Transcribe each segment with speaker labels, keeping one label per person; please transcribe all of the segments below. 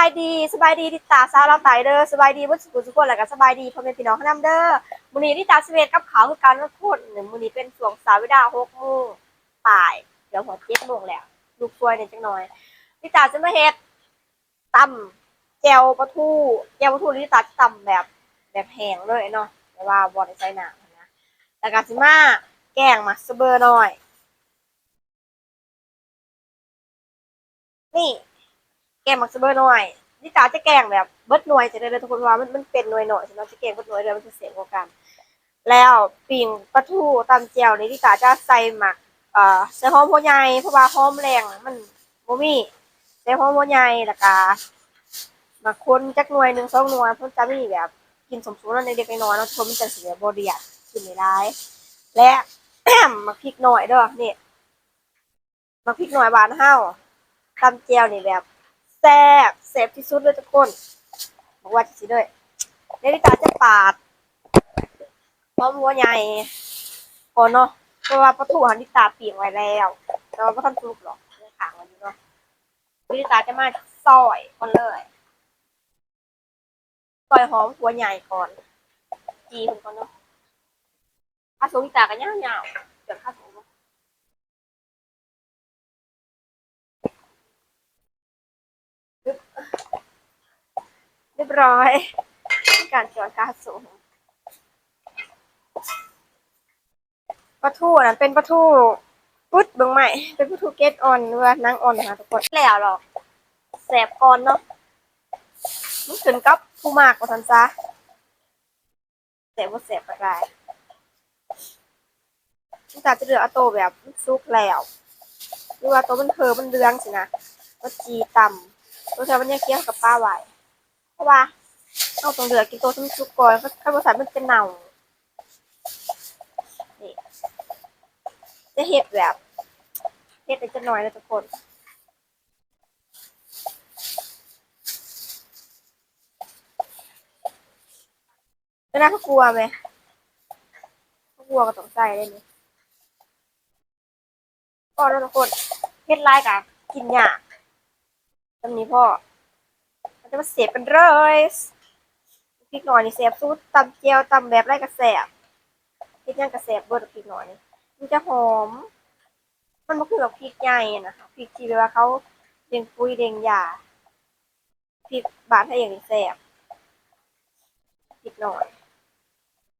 Speaker 1: ายดีสบายดีที่ตาซาวเราไตเด้อสบายดีเบ่สุขสุขคนแล้วก็สบายดีพ่อแม่พี่น้องทั้งนั้นเด้อมื้อนี้ที่ตาสเวทกับขาวคือการวันพุธหนึ่งมื้อนี้เป็นช่วงสายเวลา6โมงป่ายเดี๋ยวหัว7โมงแล้วลูกช่วยเนี่ยจังหน่อยที่ตาจะมาเฮ็ดตำแจ่วปลาทูแจ่วปลาทูที่ตาจะตำแบบแบบแห้งเลยเนาะแต่ว่าบ่ได้ใส่น้ำนะแล้วก็สิมาแกงมักสเบอร์หน่อยนี่ แกงมักสเบอร์หน่อยนี่ตาจะแกงแบบเบิดหน่วยจะได้เลยทุกคนว่ามันมันเป็นหน่วยหน่อยใช่ไหมจะแกงเบิดหน่วยเดียวมันจะเสียงกว่ากัน แล้วปิ่งปลาทูตำแจ่วนี่ที่ตาจะใส่หมักเอ่อใส่หอมหัวใหญ่เพราะว่าหอมแรงมันบ่มีใส่หอมหัวใหญ่แล้วก็หมักคนจักหน่วยหนึ่งสองหน่วยเพิ่นจะมีแบบกินสมสูรในเด็กๆน้อยเนาะทุกคนมันจะเสียบ่เดียดกินไม่ได้และหมักพริกหน่อยเด้อนี่หมักพริกหน่อยบานเฮาตำแจ่วนี่แบบ แซ่บแซ่บที่สุดเลยทุกคนบอกว่าจะสิเลยเดลิตาจะปาดพร้อมหัวใหญ่ก่อนเนาะเพราะว่าปลาทูหันดิตาเปียกไว้แล้วแต่ว่าไม่ทันสุกหรอกเรื่อขางวันนี้เนาะเดลิตาจะมาซอยก่อนเลยซอยหอมหัวใหญ่ก่อนจีมันก่อนเนาะข้าสูงดิตากันยาวๆเดี๋ยวข้าสูง เรียบร้อย การจอดกาสูงปลาทูนั้นเป็นปลาทูปุ๊ดเบื้องใหม่ เป็นปลาทูเกตออนหรือว่านางออนนะคะทุกคนแล้วหรอกแสบก่อนเนาะมันขึ้นกับผู้มากกว่าทันซะแสบว่าแสบอะไรฉันจะเหลือเอาโตวแบบซุกแล้วหรือว่าตัวมันเพอมันเรืองสินะก็จีต่ำตัวเธอมันยังเคี้ยวกับป้าไหว เพราะว่าเอาตรงเหลือกินตัวทั้งซุปก่อนเพราะข้าวสารมันเป็นเน่านี่จะเห็ดแบบเห็ดไปจะหน่อยเลยทุกคนแล้วน่าเขากลัวไหมเขากลัวก็ต้องใส่เลยนี่ก็แล้วทุกคนเห็ดลายกะกินยากตำนี้พ่อ จะมาเสียบกันเลยพริกหน่อยนี่เสียบซูดตำเจียวตำแบบไรกระแสบพริกย่างกระแสบเบิร์พริกหน่อยมันจะหอม มันไม่คือกับพริกใหญ่นะคะพริกที่เวลาเขาเด้งปุ้ยเด้งยาพริกบาดให้อย่างนี้แสบพริกหน่อย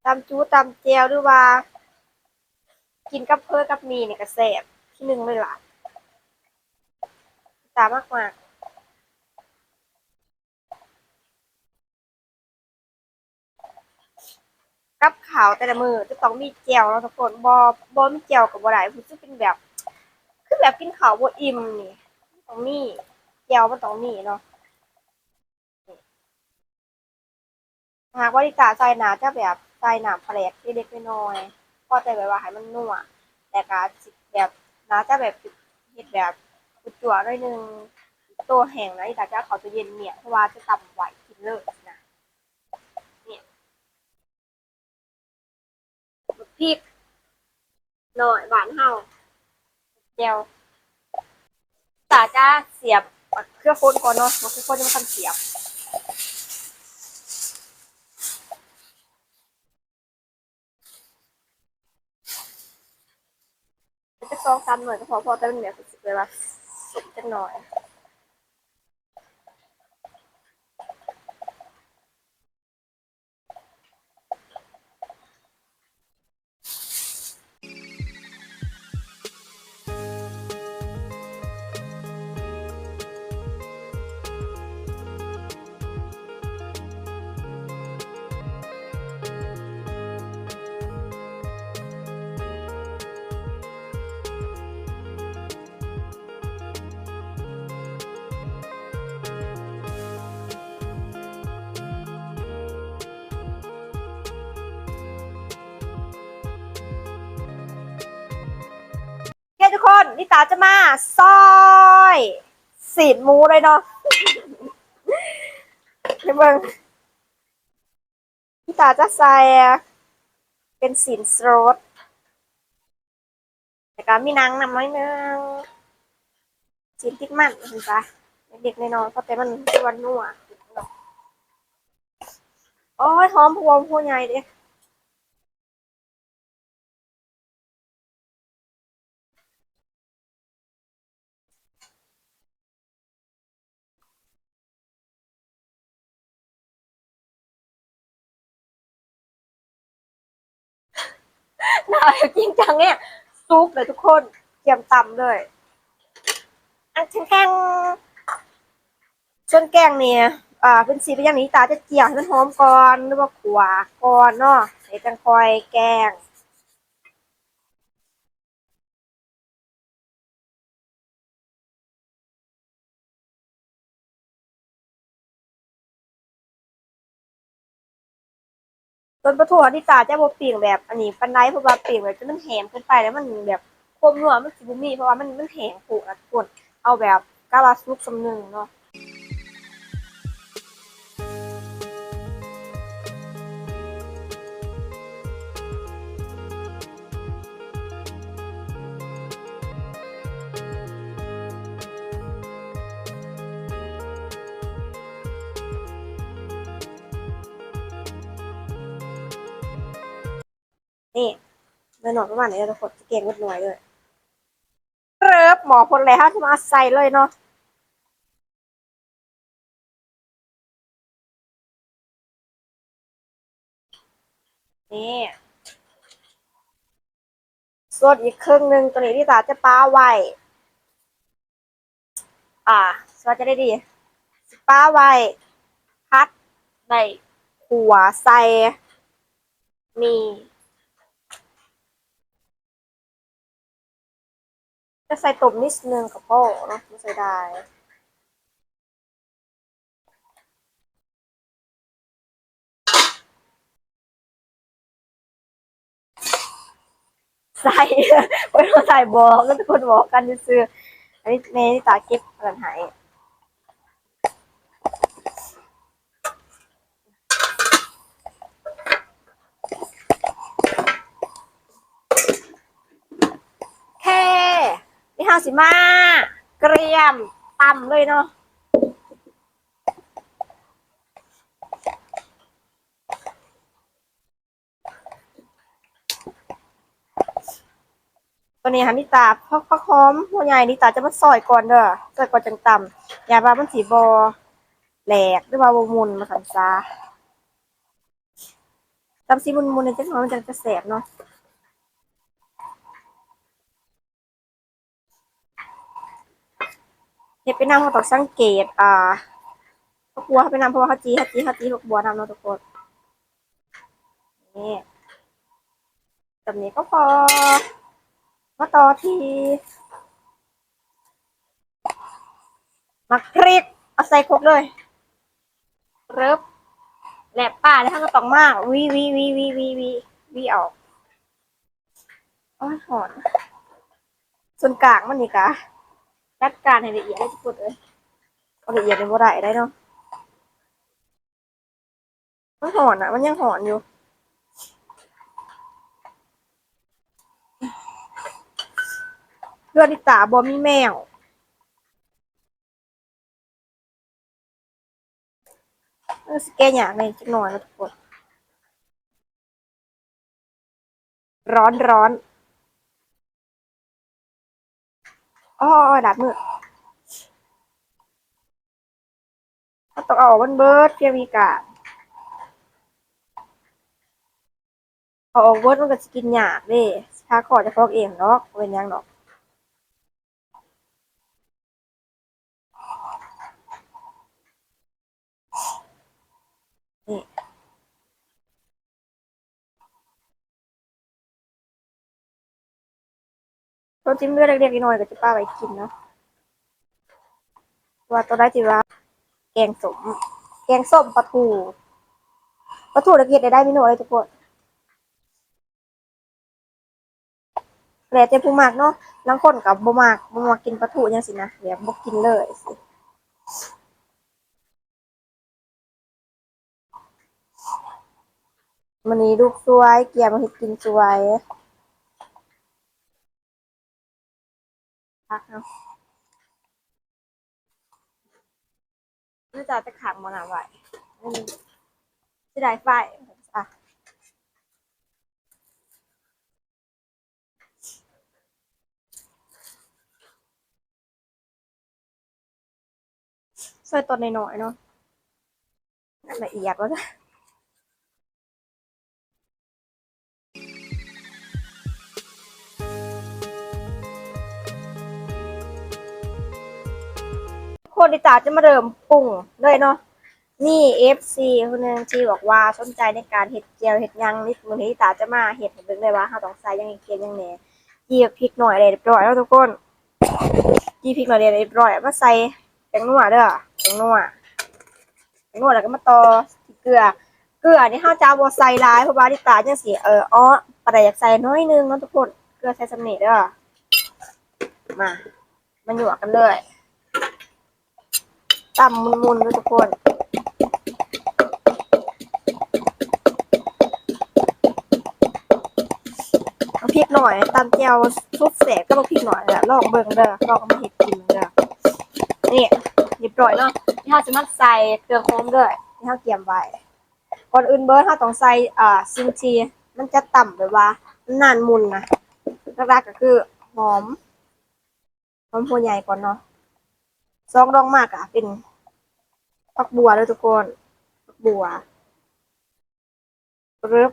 Speaker 1: ตำจูตำเจียวหรือว่า กินกับเพื่อกับมีเนี่ยกระแสบที่หนึ่งเลยล่ะตามากมาก กับข่าวแต่ละมือจะต้องมีแจวแล้วทุกคนบอบอมีแจวกับบ่ได้คือจะเป็นแบบคือแบบกินข้าวบ่อิ่มนี่ต้องมีแจวมันต้องมีเนาะหากว่าดิตาใส่หนาจะแบบใส่หนาแผลกเล็กๆน้อยๆพอใจแบบว่าให้มันนัวแต่ก็สิแบบหนาจะแบบเฮ็ดแบบจุจั่วหน่อยนึงตัวแห้งนะดิตาจะเอาเขาตัวเย็นเนี่ยเพราะว่าจะตำไหวกินเลยนะ พริกหน่อยหวานเฮาเดียวตาจะเสียบเครื่องโคนก่อนเนาะมันคือคนจะมาทำเสียบจะซองซ้ำหน่อยก็พอพอแต่มันแบบสึกเลยว่าสุกจังหน่อย ทุกคนนิตาจะมาซอยสีดหมูเลยเนาะเดี๋ยวเบิ่งนิตาจะใส่เป็นสีนสโรสแต่ก็มีนังนำน้อยนึงสีนติดมันเห็นปะเด็กๆน้อยๆก็แต่มันวันนัวโอ้ยหอมพวงพวงใหญ่เด้ แบบจริงจังเนี่ยซุปเลยทุกคนเตรียมตำเลยอันแข็งๆส่วนแกงเนี่ยอ่าเป็นสีเป็นอย่างนี้ตาจะเจียวให้มันหอมก่อนหรือว่าขวาก่อนเนาะเดี๋ยวจังคอยแกง ต้นประถั่วที่ตาจะบ่ปิ่งแบบอันนี้ปันไดเพราะว่าปิ่งแบบจะมันแหมเกินไปแล้วมันแบบคมนัวมันสิบ่มีเพราะว่ามันมันแห้งผูกนะทุกคนเอาแบบกะว่าสุกสำนึงเนาะ นี่เดินหน่อยประมาณนี้ทุกคนจะเก่งนิดหน่อยเลยเริบหมอพลแล้วที่มาใส่เลยเนาะนี่ส่วนอีกครึ่งหนึ่งตัวนี้ที่ตาจะป้าไว้ อ่าสวัสดีได้ดีป้าไว้พัดในขัวใส่นี่ จะใส่ตบนิดนึงกับพ่อเนาะไม่ใส่ได้ใส่ไม่ต้องใส่บอกก็ทุกคนบอกกันซื้อๆอันนี้เมย์ตาเก็บกันหายแค่ ข้าสิมาเกรียมตำเลยเนาะตัวนี้ค่ะนิตาพักพักหอมหัวใหญ่นิตาจะมาซอยก่อนเด้อซอยก่อนจังตำอย่าว่ามันสีบอแหลกหรือว่าบมุนมาสันซาตำสีมุนมุนในจังหวะมันจะจะแสบเนาะ ฮ็ดไปนำเขาต้องสังเกต อ่าพวกบัวเขาไปนำเพราะว่าเขาจี้เขาจี้เขาจี้พวกบัวนำเนาะทุกคนนี่แบบนี้ก็พอมาต่อที่มักริกเอาใส่ครกเลยเริบแหลบป้าแล้วท่านก็ต้องมากวีวีวีวีวีวีวีออกอ้ยหอนส่วนกลางมันนี่กะ จัดการให้ละเอียดได้ทุกคนเลยเอาละเอียดในบ่ได้ได้เนาะมันหอนอะ มันยังหอนอยู่เพื่อนที่ตาบอมีแมวสแกนอย่างในจักหน่อยนะทุกคน ร้อนร้อน อ๋อดับมือต้องเอาออกมันเบิร์ดเพียงมีกาเอาเอาเบิร์ดมันก็จะกินหยาบเด้ถ้าขอจะฟอกเองเนาะเป็นยังเนาะ ตัวจิ้มเลือดเล็กๆน้อยๆก็จะป้าไว้กินเนาะว่าตัวได้จีว่า แกงสม แกงส้มปลาทูปลาทูตะเกียบได้ได้ไม่น้อยเลยทุกคนแล้วแต่ผู้มักเนาะบางคนกับบ่มักบ่มักกินปลาทูจังซี่นะแบบบ่กินเลยสิมื้อนี้ลูกสวย เกียร์มาเฮ็ดกินสวย พักเนาะน่าจะจะขังมันเอาไว้อืมจะได้ไฟอะใส่ตัวน้อยๆเนาะนั่นละเอียดแล้วจ้ะ คนดิตาจะมาเริ่มปรุงเลยเนาะนี่ FC คนหนึ่งที่บอกว่าสนใจในการเห็ดเจียวเห็ดยังนิดมือนี้ตาจะมาเห็ดให้เบิ่งเลยว่าเฮาต้องใส่ยังอีเกียนยังแหน่จีพริกหน่อยเลยเรียบร้อยแล้วทุกคนจีพริกหน่อยเลยเรียบร้อยมาใส่แป้งนัวเด้อแป้งนัวแป้งนัวแล้วก็มาต่อเกลือ เกลือนี่เฮาจะบ่ใส่หลายเพราะว่าดิตาจังสิเอออ้อปานใดอยากใส่น้อยนึงเนาะทุกคนเกลือใส่สำเนีเด้อมามาหยวกกันเลย ตำมุนๆเด้อทุกคนเอาพริกหน่อยตำแจ่วซุปเสกก็เอาพริกหน่อยแหละลองเบิ่งเด้อลองเอามาเห็ดกินเด้อนี่เรียบร้อยเนาะที่เราจะมาใส่เครื่องโฮมด้วยที่เราเตรียมไว้ก่อนอื่นเบิร์ดเราต้องใส่อ่าซิมชีมันจะต่ำแบบว่ามันนานมุนนะแรกๆก็คือหอมหอมหัวใหญ่ก่อนเนาะซองดองมากอะเป็น ผักบัวเลยทุกคนผักบัวเริบ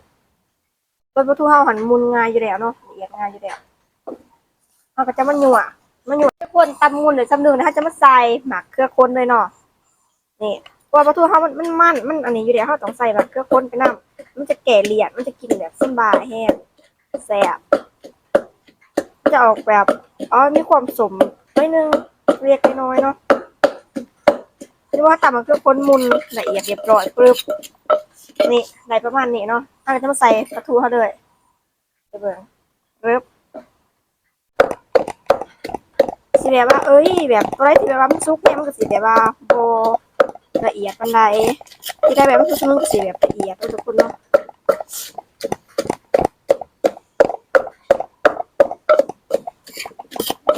Speaker 1: ต้นประตูเฮาหันมุนงายอยู่แล้วเนาะละเอียดงายอยู่แล้วเฮาก็จะมันหยั่วมันหยั่วทุกคนตำมุนหรือตำนึงนะคะจะมาใส่หมักเครือคนเลยเนาะนี่เพราะว่าประตูเฮามันมันมันมันอันนี้อยู่แล้วเฮาต้องใส่หมักเครือคนไปนํมันจะแก่เลียดมันจะกินแบบสบายแห้งแซ่บมันจะออกแบบอ๋อมีความสมน้นึงเรียกน้อยๆเนาะที่ ว่าตำหมักเครือคนมุนละเอียดเรียบร้อยปึ๊บนี่ในประมาณนี้เนาะถ้าเรจะมาใส่ปลาทูเขาเลยไปเบิ่งเริบสิแบบว่า เอ้ย แบบอะไรที่แบบว่ามันซุกเนี่ยมันก็สิแบบว่าโบละเอียดปานใดที่ได้แบบมันคือมันก็สิแบบละเอียดทุกคนเนาะ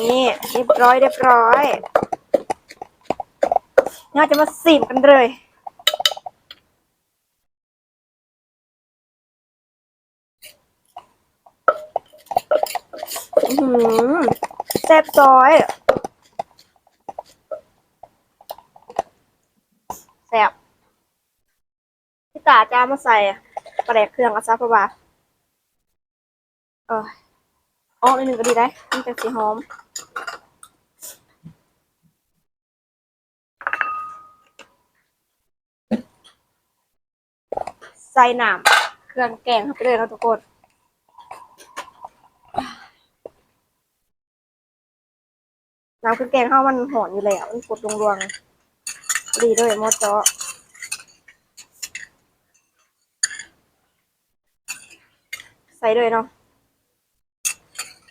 Speaker 1: นี่เรียบร้อยเรียบร้อย น่าจะมาสิมกันเลยอื้อหือแซ่บซอยแซ่บพี่ตาจะเอามาใส่ปลาแดกเครื่องอาซะพะว่าเอออ๋ออีกหนึ่งก็ดีได้มันจะสีหอม ส่น้ำเครื่องแกงเข้าไปเลยนะทุกคนน้ำเครื่องแกงข้าวมันหอนอยู่แล้วมันกดรวงๆดีด้วยมดเจาะใส่ด้วยเนาะ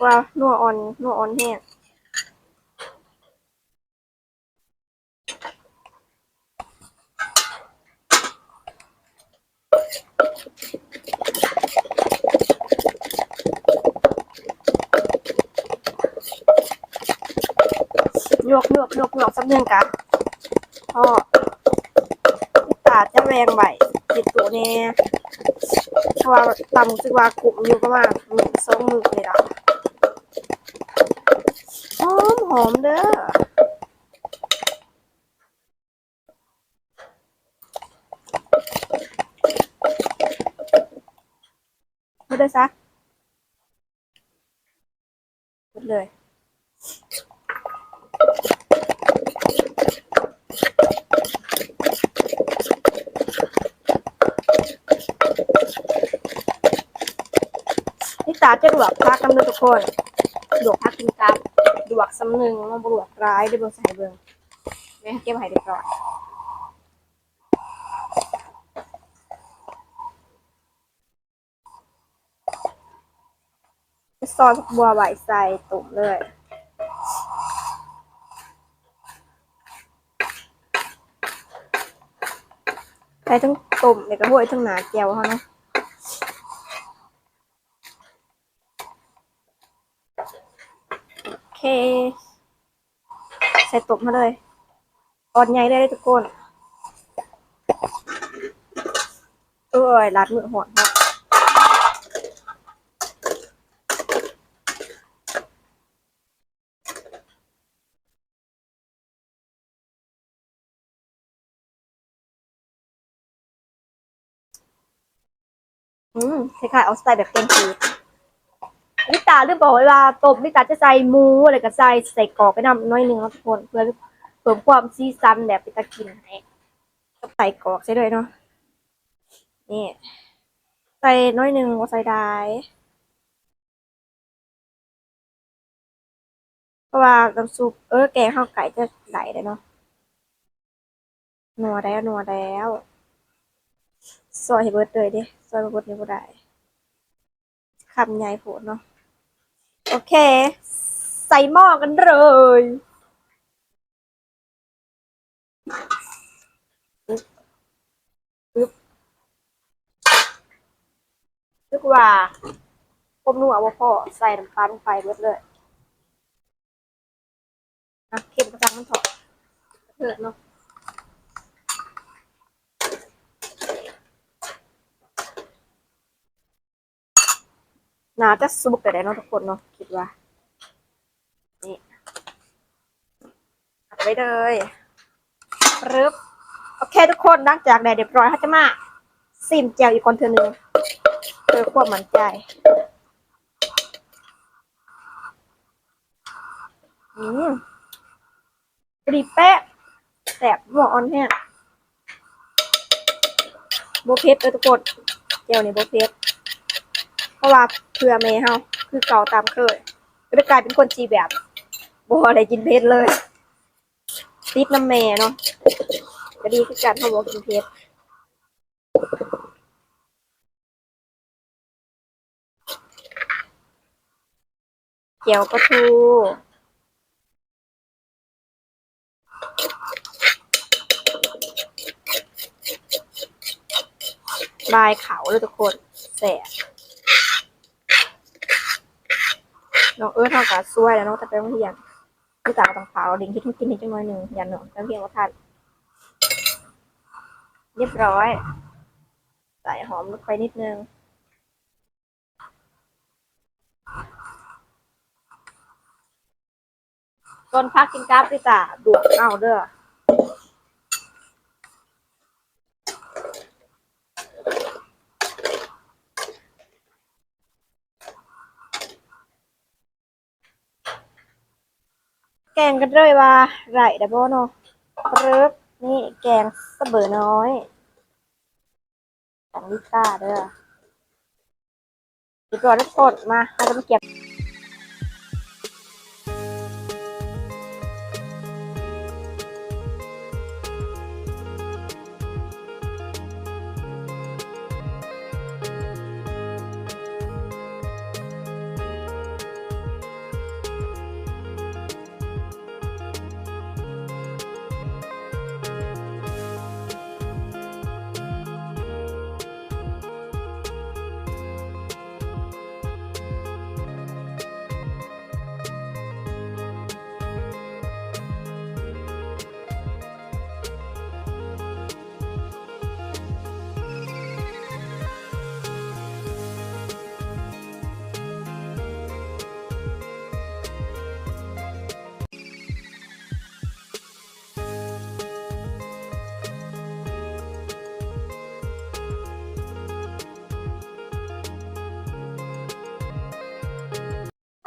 Speaker 1: ว่านัวอ่อนนัวอ่อนแห้ง ลกลวกลวกลวกสักหนึ่งกะพ่อตาจะแรงไหวติดตัวเนี่ยเพราะว่าตำสึกว่ากลุ่มอยู่ประมาณหนึ่งสองมือเลยละหอมหอมเด้อไม่ได้ซักหมดเลยาจะลวกพักกันเลยทุกคนลวกพักกินกับลวกสำนึงมันบวกร้ายได้เบิ่งใส่เบิ่งแม่เก็บให้เรียบร้อยซอสบัวใบใส่ตุ่มเลยใส่ทั้งตุ่มแล้วก็ห้วยทั้งหนาแก้วเขาเนาะ ใส่ตบมาเลยอ่อนใหญ่ได้ทุกคนเอ้ยลัดมือหอนฮะอืมคล้ายๆเอาสไตล์แบบเกงคืด ลิตาลืมบอกไว้ว่าต้มลิตาจะใส่หมูอะไรก็ใส่ใส่กรอกไปนำน้อยหนึงแล้วทุกคนเพื่อเพิ่มความซีซันแบบเป็นตะกินให้กับใส่กรอกใช่ด้วยเนาะนี่ใส่น้อยหนึ่งว่าใส่ได้เพราะว่าน้ำซุปเออแกงข้าวไก่จะไหลเลยเนาะนัวแล้วนัวแล้วซอยเบิดเลยดิซอยเบิดนี่บ่ได้คำใหญ่โผดเนาะ โอเค ใส่หม้อกันเลยปึ๊บนึกว่าผมนัวว่าพ่อใส่น้ำปลาลงไปเบิดเลยนะเค็มกระซังมันถอดเถิดเนาะ น่าจะสุกแต่ได้เนาะทุกคนเนาะคิดว่า นี่ตัดไว้เลยรึบโอเคทุกคนหลังจากได้เรียบร้อยเขาจะมาซิมแจวอีกคนเธอหนึ่งเพื่อความมั่นใจอืมรีแป๊ะแสบหัวอ่อนเนี่ยโบเพชรเลยทุกคนเจียวนี่โบเพชรเพราะว่า เพื่อเมย์เฮาคือเก่าตามเคยก็ได้กลายเป็นคนจีแบบบ่ได้กินเผ็ดเลยติดน้ำเมย์เนาะก็ดีคือการเขาบอกกินเผ็ดเกี๊ยวปลาทูบายขาวเลยทุกคนแสบ น้องเอิร์ธเท่ากับซวยแล้วเนาะแต่ไปโรงเรียนพี่ตาต้องเผาดิ้งที่ทุกกินนิดจังหน่อยหนึ่งอย่างหนึ่งแล้วเพียงว่าทานเรียบร้อย ใส่หอมลงไปนิดนึงต้นพักกินกราฟพี่ตาดวกเอาเด้อ แกงกันเลยว่าไรดับเบิลเนาะเริบนี่แกงสะเบอน้อยของลิซ่าเด้อเดี๋ยวก่อนทุกคนมาเราจะมาเก็บ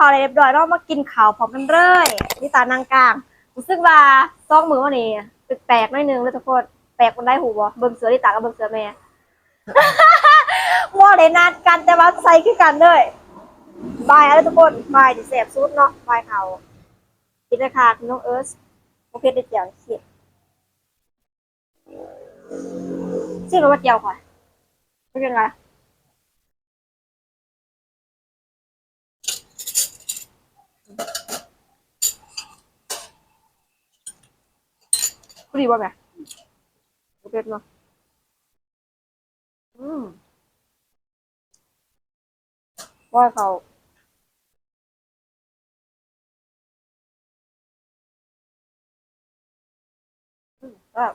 Speaker 1: พอเรียบร้อยเรามากินข้าวพร้อมกันเลยนี่ตานางกลางรู้สึกว่าซองมือวันนี้แปลกๆหน่อยนึงแล้วทุกคนแปลกคนได้หูบ่เบิ่งเสือที่ตากับเบิ่งเสือแม่ว่าเลยนัดกันแต่ว่าใส่คือกันเลยบายอะไรทุกคนบายดิแสบซุดเนาะบายเขากินราคาน้องเอิร์ธโอเคได้เจียวเสียชื่อว่าเจียวค่ะเป็นยังไง พอดีว่าไงโอเคเนาะอืมว่าเขาอืมแบบ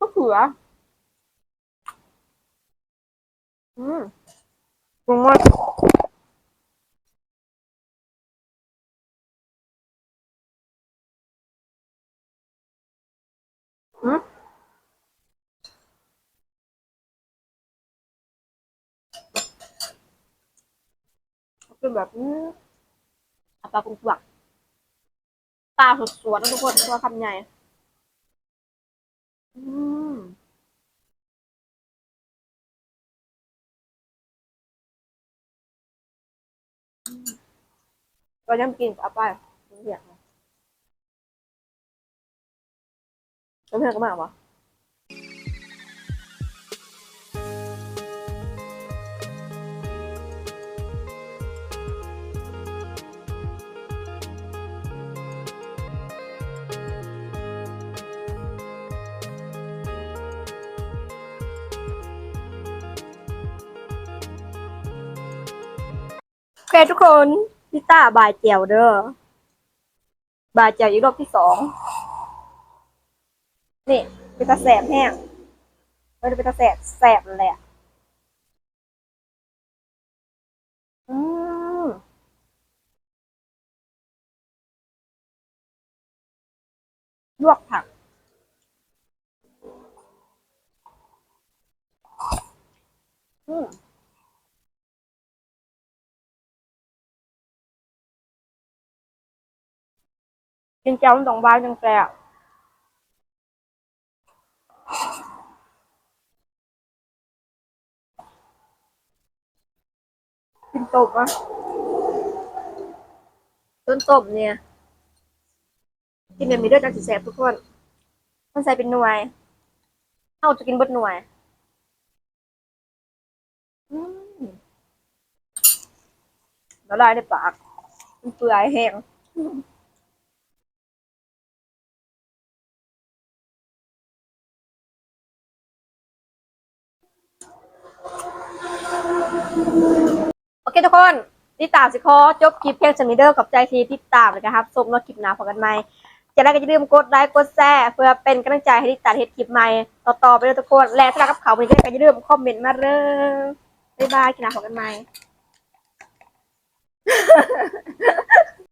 Speaker 1: ก็คืขืออืมปรุงว่า อืมคือแบบอืมเอาปลากุ้งสวกปลาสดๆนะทุกคนตัวคำใหญ่อืมก็ยังกินเอาไปเรียกนะ แล้วเพื่อนก็มาวะโอเคทุกคนพิต้าบายเจียวเด้อบายเจียวอีกรอบที่สอง นี่เป็นตาแสบแห้งเออเป็นตาแสบแสบเละอืมลวกผักอืมกินเจ้ามันต้องบายจังแสบ กินต้มอะต้นต้มเนี่ย กินแบบนี้ด้วยจังสิแสบทุกคนมันใส่เป็นหน่วยเอาจะกินบดหน่วยละลายในปากมันเปื่อยแห้งโอ เคทุกคนติดตามสิคอจบคลิปเพียงชนิดเดอร์กับใจทีติดตามเลยนะครับชมแล้วคลิปหน้าพอกันไหมจะได้ก็จะลืมกดไลค์กดแชร์เพื่อเป็นกำลังใจให้ติดตามเฮ็ดคลิปใหม่ต่อๆไปเลยทุกคนและสำหรักกับเขาวันนี้ก็จะลืมคอมเมนต์มาเลยบ๊ายบายคลิปหน้าพอกันไหม